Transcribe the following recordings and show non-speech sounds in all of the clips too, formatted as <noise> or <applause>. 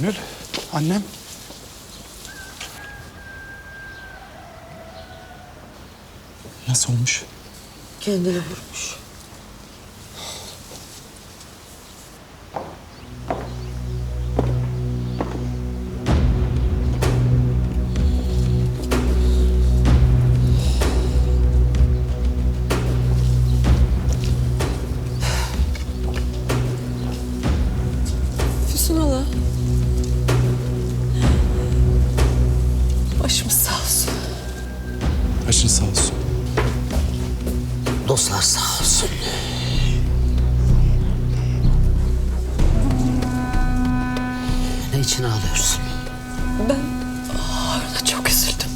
Gönül, annem. Nasıl olmuş? Kendini vurmuş. Dostlar sağ olsun. Ne için ağlıyorsun? Ben Harun'a çok üzüldüm.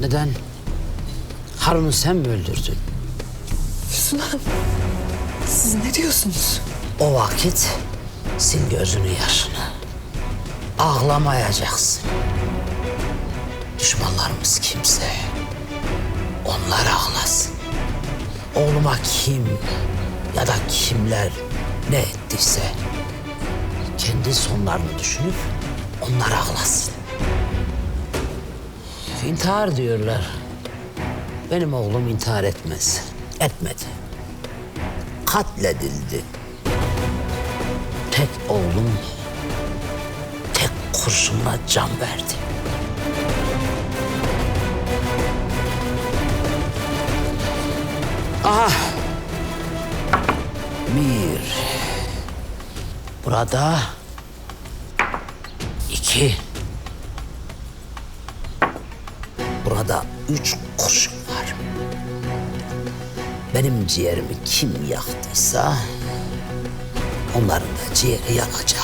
Neden? Harun'u sen mi öldürdün? Füsun Hanım. Siz ne diyorsunuz? O vakit sil gözünü yaşını. Ağlamayacaksın. Düşmanlarımız kimse onlar ağlasın. Oğluma kim ya da kimler ne ettiyse kendi sonlarını düşünüp onlar ağlasın. İntihar diyorlar. Benim oğlum intihar etmez. Etmedi. Katledildi. Tek oğlum tek kurşunla can verdi. Aha. Bir. Burada iki. Burada üç kurşun var. Benim ciğerimi kim yaktıysa onların da ciğeri yanacak.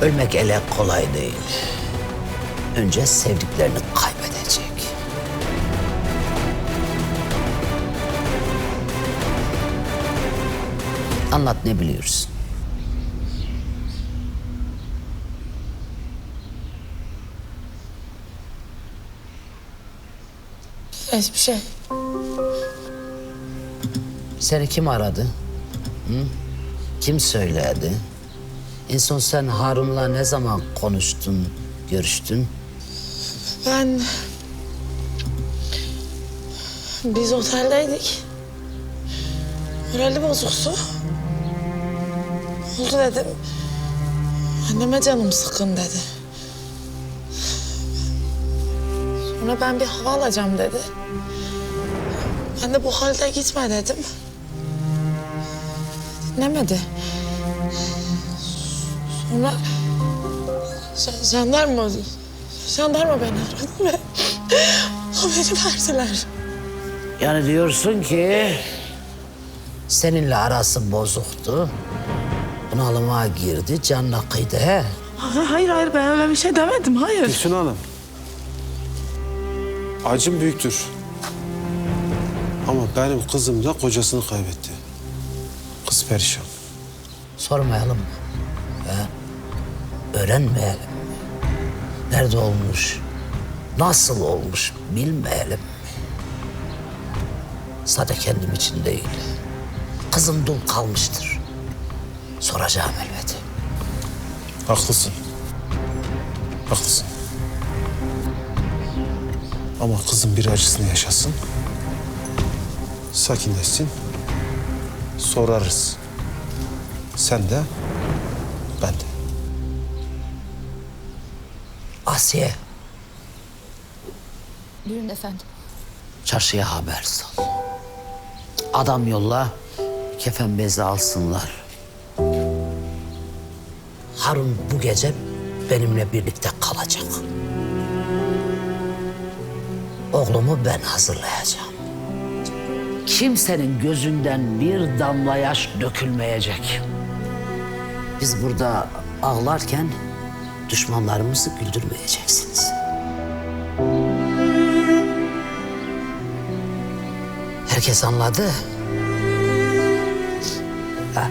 Ölmek ele kolay değil. Önce sevdiklerini kaybedecek. Anlat ne biliyorsun? Hiçbir şey. Seni kim aradı? Hı? Kim söyledi? En son sen Harun'la ne zaman konuştun, görüştün? Ben... Biz oteldeydik. Morali bozuktu. Oldu dedim. Anneme canım sıkın dedi. Sonra ben bir hava alacağım dedi. Ben de bu halde gitme dedim. Dinlemedi. Sonra jandarma, jandarma beni aradı ve <laughs> haberi verdiler. Yani diyorsun ki seninle arası bozuktu. Bunalıma girdi, canına kıydı he. Hayır hayır ben öyle bir şey demedim hayır. Füsun Hanım. Acım büyüktür. Ama benim kızım da kocasını kaybetti. Kız perişan. Sormayalım mı? He? Öğrenmeyelim mi? Nerede olmuş? Nasıl olmuş bilmeyelim mi? Sadece kendim için değil. Kızım dul kalmıştır. Soracağım elbet. Haklısın. Haklısın. Ama kızım bir acısını yaşasın. Sakinleşsin. Sorarız. Sen de, ben de. Asiye, Buyurun efendim. çarşıya haber sal. Adam yolla, kefen bezi alsınlar. Harun bu gece benimle birlikte kalacak. Oğlumu ben hazırlayacağım. Kimsenin gözünden bir damla yaş dökülmeyecek. Biz burada ağlarken düşmanlarımızı güldürmeyeceksiniz. Herkes anladı. Ha?